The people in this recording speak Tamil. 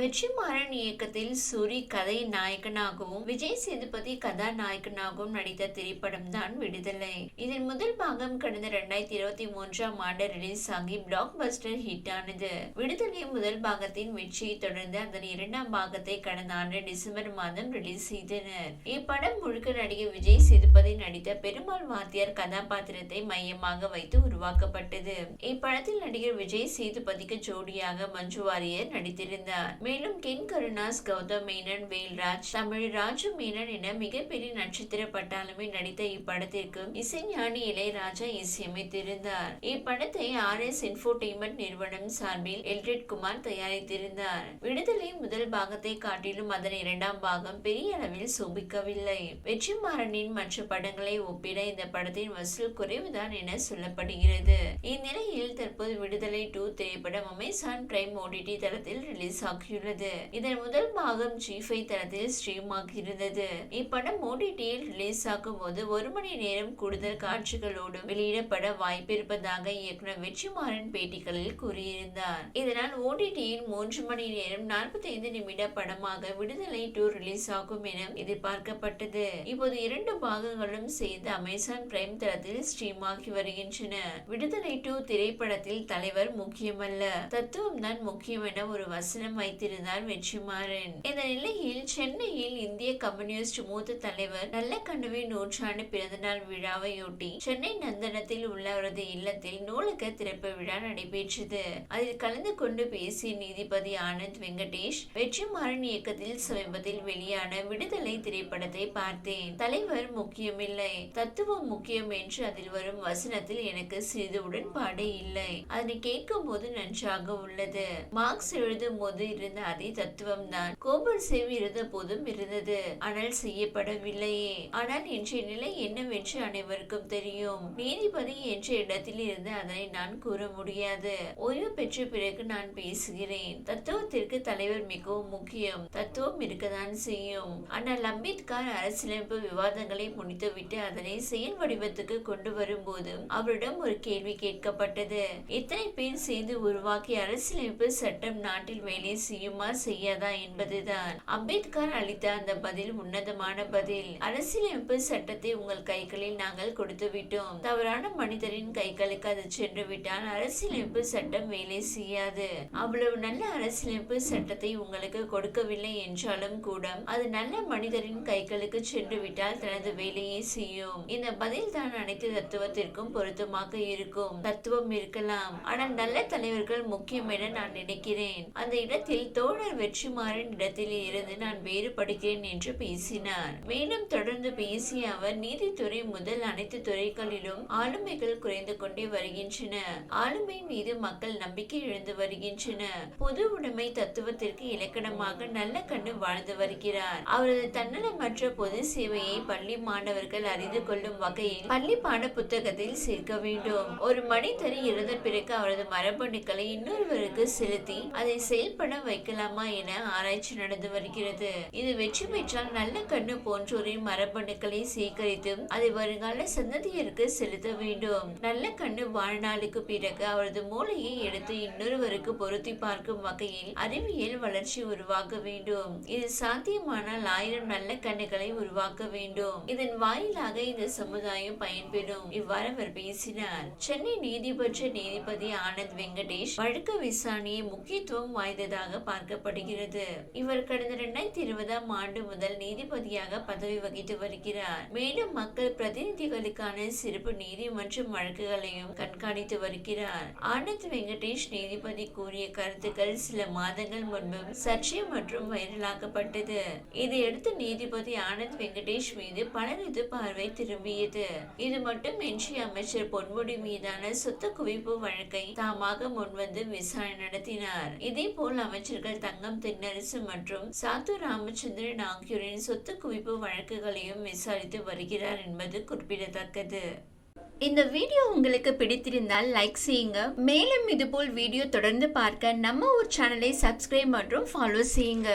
வெற்றிமாறன் இயக்கத்தில் சூரி கதை நாயகனாகவும் விஜய் சேதுபதி கதாநாயகனாகவும் நடித்த திரைப்படம் தான் விடுதலை. இதன் முதல் பாகம் கடந்த இரண்டாயிரத்தி இருபத்தி மூன்றாம் ஆண்டு ரிலீஸ் ஆகி பிளாக் பஸ்டர் ஹிட் ஆனது. விடுதலை முதல் பாகத்தின் வெற்றியை தொடர்ந்து அதன் இரண்டாம் பாகத்தை கடந்த ஆண்டு டிசம்பர் மாதம் ரிலீஸ் செய்தனர். இப்படம் முழுக்க நடிகர் விஜய் சேதுபதி நடித்த பெருமாள் வாத்தியார் கதாபாத்திரத்தை மையமாக வைத்து உருவாக்கப்பட்டது. இப்படத்தில் நடிகர் விஜய் சேதுபதிக்கு ஜோடியாக மஞ்சு வாரியர் நடித்திருந்தார். மேலும் கென் கருணாஸ் கௌதம் மேனன் வேல்ராஜ் தமிழ் ராஜு மேனன் என மிகப்பெரிய நட்சத்திர பட்டாளமே நடித்த இப்படத்திற்கு இசைஞானி இளையராஜா இசையமைத்திருந்தார் இப்படத்தை ஆர் எஸ் இன்ஃபோடெயின்மெண்ட் நிறுவனம் சார்பில் எல்ரிட் குமார் தயாரித்திருந்தார். விடுதலை முதல் பாகத்தை காட்டிலும் அதன் இரண்டாம் பாகம் பெரிய அளவில் சோபிக்கவில்லை. வெற்றிமாறனின் மற்ற படங்களை ஒப்பிட இந்த படத்தின் வசூல் குறைவுதான் என சொல்லப்படுகிறது. இந்நிலையில் தற்போது விடுதலை டூ திரைப்படம் அமேசான் பிரைம் ஓடிடி தளத்தில் ரிலீஸ் ஆகியுள்ளது இதன் முதல் பாகம் ஜி தளத்தில் ஸ்ட்ரீம் ஆகியிருந்தது இப்படம் ஓடிடியில் ரிலீஸ் ஆகும் போது ஒரு மணி நேரம் கூடுதல் காட்சிகளோடு வெளியிடப்பட வாய்ப்பிருப்பதாக இயக்குனர் வெற்றிமாறன் பேட்டிகளில் கூறியிருந்தார். இதனால் ஓடிடியில் மூன்று மணி நேரம் நாற்பத்தி ஐந்து நிமிட படமாக விடுதலை டூ ரிலீஸ் ஆகும் என எதிர்பார்க்கப்பட்டது. இப்போது இரண்டு பாகங்களும் சேர்ந்து அமேசான் பிரைம் தளத்தில் ஸ்ட்ரீம் ஆகி வருகின்றன. விடுதலை டூ திரைப்படத்தில் தலைவர் முக்கியமல்ல. தத்துவம் தான் முக்கியம் என ஒரு வசனம் வைத்திருந்தார் வெற்றிமாறன். இந்த நிலையில் சென்னையில் இந்திய கம்யூனிஸ்ட் மூத்த தலைவர் நல்ல கண்ணுவின் நூற்றாண்டு பிறந்தநாள் விழாவையொட்டி சென்னை நந்தனத்தில் உள்ள அவரது இல்லத்தில் நூலக திறப்பு விழா நடைபெற்றது. அதில் கலந்து கொண்டு பேசிய நீதிபதி ஆனந்த் வெங்கடேஷ் வெற்றிமாறன் இயக்கத்தில் சமீபத்தில் வெளியான விடுதலை திரைப்படத்தை பார்த்தேன். தலைவர் முக்கியமில்லை தத்துவம் முக்கியம் என்று அதில் வரும் வசனத்தில் எனக்கு சிறிது உடன்பாடு இல்லை. அதனை கேட்கும் போது நன்றாக உள்ளது. மார்க்ஸ் எழுதும் போது இருந்த அதே தத்துவம் தான் கோபர் சேவ் இருந்த போதும் இருந்தது. ஆனால் செய்யப்படவில்லையே. ஆனால் இன்றைய நிலை என்னவென்று அனைவருக்கும் தெரியும். நீதிபதி என்ற இடத்தில் இருந்து அதனை நான் கூற முடியாது. ஓய்வு பெற்ற பிறகு நான் பேசுகிறேன். தத்துவத்திற்கு தலைவர் மிகவும் முக்கியம். தத்துவம் இருக்கதான் செய்யும். ஆனால் அம்பேத்கர் அரசியலமைப்பு விவாதங்களை முடித்துவிட்டு அதனை செயல் வடிவத்துக்கு கொண்டு வரும்போது அவரிடம் ஒரு கேள்வி கேட்கப்பட்டது. எத்தனை பேர் சேர்ந்து உருவாக்கிய அரசியலமைப்பு சட்டம் நாட்டில் வேலை செய்யுமா? செய்யாதா? என்பதுதான். அம்பேத்கர் அளித்த அந்த பதில் உன்னதமான பதில். அரசியலமைப்பு சட்டத்தை உங்கள் கைகளில் நாங்கள் கொடுத்து விட்டோம். தவறான மனிதரின் கைகளுக்கு அது சென்று விட்டால் அரசியலமைப்பு சட்டம் வேலை செய்யாது. அவ்வளவு நல்ல அரசியலமைப்பு சட்டத்தை உங்களுக்கு கொடுக்கவில்லை என்றாலும் கூட அது நல்ல மனிதரின் கைகளுக்கு சென்று விட்டால் தனது வேலையை செய்யும். இந்த பதில் தான் அனைத்து தத்துவத்திற்கும் பொருத்தமாக இருக்கும். தத்துவம் இருக்கலாம். ஆனால் நல்ல தலைவர்கள் முக்கியம் என நான் நினைக்கிறேன். அந்த இடத்தில் தோழர் வெற்றிமாறன் இடத்தில் இருந்து நான் வேறுபடுகிறேன் என்று பேசினார். மேலும் தொடர்ந்து பேசிய அவர் நீதித்துறை முதல் அனைத்து துறைகளிலும் ஆளுமைகள் குறைந்து கொண்டே வருகின்றன. ஆளுமை மீது மக்கள் நம்பிக்கை இழந்து வருகின்றன. பொது உடைமை தத்துவத்திற்கு இலக்கணமாக நல்ல கண்ணு வாழ்ந்து வருகிறார். அவரது தன்னலமற்ற பொது சேவையை பள்ளி மாணவர்கள் அறிந்து கொள்ளும் வகையில் பள்ளி பாட புத்தகத்தில் சேர்க்க வேண்டும். ஒரு மனிதர் இறந்த பிறகு அவரது மரபணுக்களை இன்னொருவருக்கு செலுத்தி அதை செயல்பட வைக்கலாமா என ஆராய்ச்சி நடந்து வருகிறது. இது வெற்றி பெற்றால் நல்ல கண்ணு போன்றோரின் மரபணுக்களை சேகரித்து அதை வருங்கால சந்ததியருக்கு செலுத்த வேண்டும். நல்ல கண்ணு வாழ்நாளுக்கு பிறகு அவரது மூளையை எடுத்து இன்னொருவருக்கு பொருத்தி பார்க்கும் வகையில் அறிவியல் வளர்ச்சி உருவாக்க வேண்டும். இது சாத்தியமானால் ஆயிரம் நல்ல கண்ணுகளை உருவாக்க வேண்டும். இதன் வாயிலாக இந்த சமுதாயம் பயன்பெறும். இவ்வாறு அவர் பேசினார். சென்னை நீதிபதி நீதிபதி ஆனந்த் வெங்கடேஷ் வழக்கு விசாரணையை முக்கியத்துவம் வாய்ந்ததாக பார்க்கப்படுகிறது. இவர் கடந்த இரண்டாயிரத்தி இருபதாம் ஆண்டு முதல் நீதிபதியாக பதவி வகித்து வருகிறார். மேலும் மக்கள் பிரதிநிதிகளுக்கான சிறப்பு நீதி மற்றும் வழக்குகளையும் கண்காணித்து வருகிறார். ஆனந்த் வெங்கடேஷ் நீதிபதி கூறிய கருத்துக்கள் சில மாதங்கள் முன்பு சர்ச்சை மற்றும் வைரலாக்கப்பட்டது. இதையடுத்து நீதிபதி ஆனந்த் வெங்கடேஷ் மீது பலரது பார்வை திரும்பியது. இது மட்டுமின்றி அமைச்சர் பொன்முடி மீதான சொத்து குவிப்பு வழக்கை தாமாக முன்வந்து விசாரணை நடத்தினார். இதே போல் அமைச்சர் அமைச்சர்கள் தங்கம் தென்னரசு மற்றும் சாத்து ராமச்சந்திரன் ஆகியோரின் சொத்து குவிப்பு வழக்குகளையும் விசாரித்து வருகிறார் என்பது குறிப்பிடத்தக்கது. இந்த வீடியோ உங்களுக்கு பிடித்திருந்தால் லைக் செய்யுங்க. மேலும் இதுபோல் வீடியோ தொடர்ந்து பார்க்க நம்ம ஒரு சேனலை சப்ஸ்கிரைப் மற்றும் ஃபாலோ செய்யுங்க.